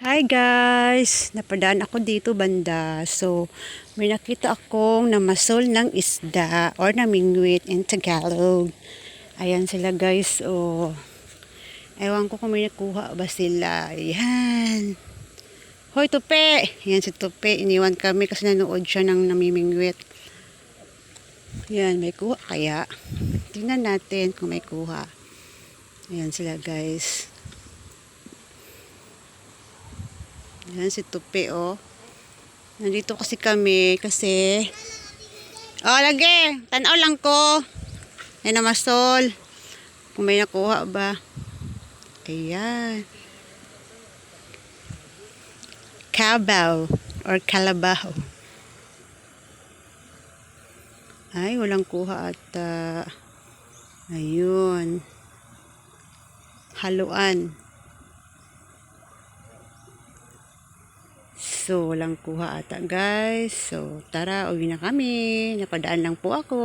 Hi guys! Napadaan ako dito banda. So, may nakita akong namasol ng isda or namingwit in Tagalog. Ayan sila guys. Oh. Ewan ko kung may nakuha ba sila. Ayan. Hoy, tupe! Ayan si tupe. Iniwan kami kasi nanood siya ng namimingwit. Ayan, may kuha kaya. Tingnan natin kung may kuha. Ayan sila guys. Yan si Tupi, oh. Nandito kasi kami kasi... Oh, lagi! Tanaw lang ko. Yan na masol. Kung may nakuha ba. Ayan. Kabaw or kalabaw. Ay, walang kuha at uh, ayun. Haluan. So, walang kuha ata guys. So, tara, uwi na kami. Napadaan lang po ako.